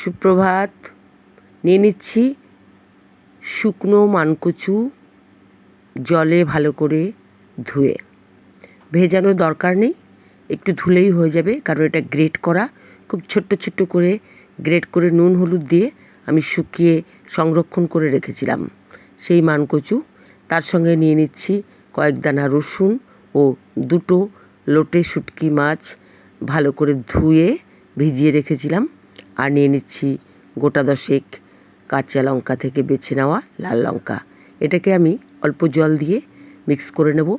সুপ্রভাত। নিয়ে নিচ্ছি শুকনো মানকচু জলে ভালো করে ধুয়ে। ভেজানোর দরকার নেই, একটু ধুলেই হয়ে যাবে, কারণ এটা গ্রেট করা। খুব ছোট্ট ছোট্ট করে গ্রেট করে নুন, হলুদ দিয়ে আমি শুকিয়ে সংরক্ষণ করে রেখেছিলাম সেই মানকচু। তার সঙ্গে নিয়ে নিচ্ছি কয়েক দানা রসুন ও দুটো লোটে শুটকি মাছ ভালো করে ধুয়ে ভিজিয়ে রেখেছিলাম। আর নিয়ে নিচ্ছি গোটা দশেক কাঁচা লঙ্কা থেকে বেছে নেওয়া লাল লঙ্কা। এটাকে আমি অল্প জল দিয়ে মিক্স করে নেব।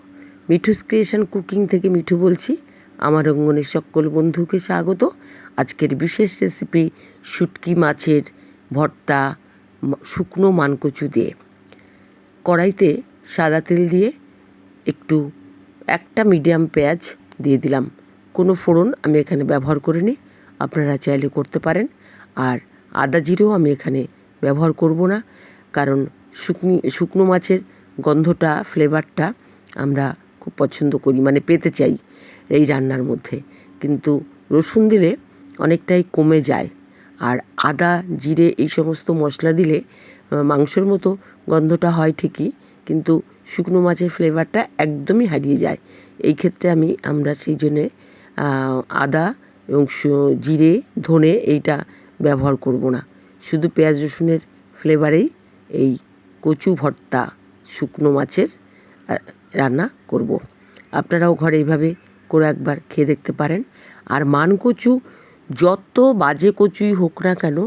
মিঠুস ক্রিয়েশন কুকিং থেকে মিঠু বলছি। আমার অঙ্গনের সকল বন্ধুকে স্বাগত। আজকের বিশেষ রেসিপি শুটকি মাছের ভর্তা শুকনো মানকচু দিয়ে। কড়াইতে সাদা তেল দিয়ে একটু একটা মিডিয়াম পেঁয়াজ দিয়ে দিলাম। কোনো ফোড়ন আমি এখানে ব্যবহার করিনি। আপনারা চাইলে করতে পারেন। আর আদা জিরেও আমি এখানে ব্যবহার করব না, কারণ শুকনি, শুকনো মাছের গন্ধটা, ফ্লেভারটা আমরা খুব পছন্দ করি মানে পেতে চাই এই রান্নার মধ্যে। কিন্তু রসুন দিলে অনেকটাই কমে যায়, আর আদা, জিরে এই সমস্ত মশলা দিলে মাংসর মতো গন্ধটা হয় ঠিকই, কিন্তু শুকনো মাছের ফ্লেভারটা একদমই হারিয়ে যায়। এই ক্ষেত্রে আমি, আমরা সেই জন্যে আদা এবং জিরে, ধনে এইটা ব্যবহার করব না। শুধু পেঁয়াজ রসুনের ফ্লেভারেই এই কচু ভর্তা শুকনো মাছের রান্না করব। আপনারাও ঘরে এইভাবে করে একবার খেয়ে দেখতে পারেন। আর মান কচু যত বাজে কচুই হোক না কেন,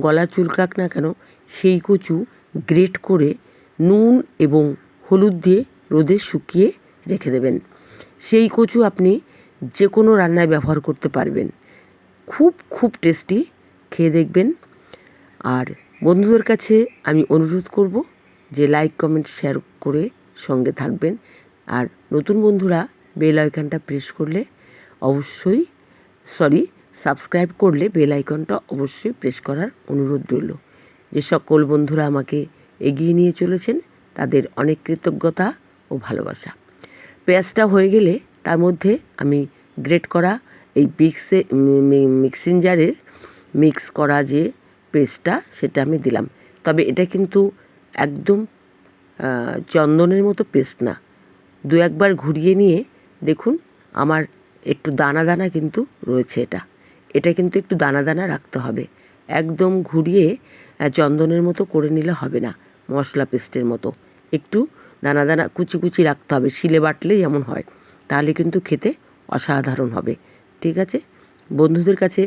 গলা চুলকাক না কেন, সেই কচু গ্রেট করে নুন এবং হলুদ দিয়ে রোদে শুকিয়ে রেখে দেবেন। সেই কচু আপনি যে কোনো রান্নায় ব্যবহার করতে পারবেন। খুব খুব টেস্টি খেয়ে দেখবেন। আর বন্ধুদের কাছে আমি অনুরোধ করব যে লাইক কমেন্ট শেয়ার করে সঙ্গে থাকবেন। আর নতুন বন্ধুরা বেল আইকনটা প্রেস করলে অবশ্যই সরি সাবস্ক্রাইব করলে বেল আইকনটা অবশ্যই প্রেস করার অনুরোধ রইল। যে সকল বন্ধুরা আমাকে এগিয়ে নিয়ে চলেছেন, তাদের অনেক কৃতজ্ঞতা ও ভালোবাসা। পেঁয়াজটা হয়ে গেলে তার মধ্যে আমি গ্রেট করা এই মিক্সে মিক্সিং জারের মিক্স করা যে পেস্টটা সেটা আমি দিলাম। তবে এটা কিন্তু একদম চন্দনের মতো পেস্ট না। দু একবার ঘুরিয়ে নিয়ে দেখুন, আমার একটু দানা দানা কিন্তু রয়েছে এটা। এটা কিন্তু একটু দানা দানা রাখতে হবে। একদম ঘুরিয়ে চন্দনের মতো করে নিলে হবে না, মশলা পেস্টের মতো। একটু দানা দানা কুচি কুচি রাখতে হবে, শিলে বাটলেই যেমন হয়। তাহলে কিন্তু খেতে অসাধারণ হবে। ঠিক আছে? বন্ধুদের কাছে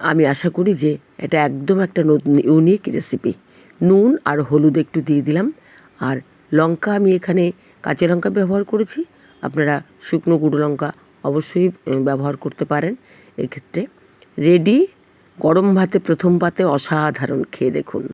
আমি আশা করি যে এটা একদম একটা নতুন ইউনিক রেসিপি নুন আর হলুদ একটু দিয়ে দিলাম। আর লঙ্কা আমি এখানে কাঁচা লঙ্কা ব্যবহার করেছি। আপনারা শুকনো গুঁড়ো লঙ্কা অবশ্যই ব্যবহার করতে পারেন এক্ষেত্রে। রেডি গরম ভাতে, প্রথম পাতে অসাধারণ, খেয়ে দেখুন।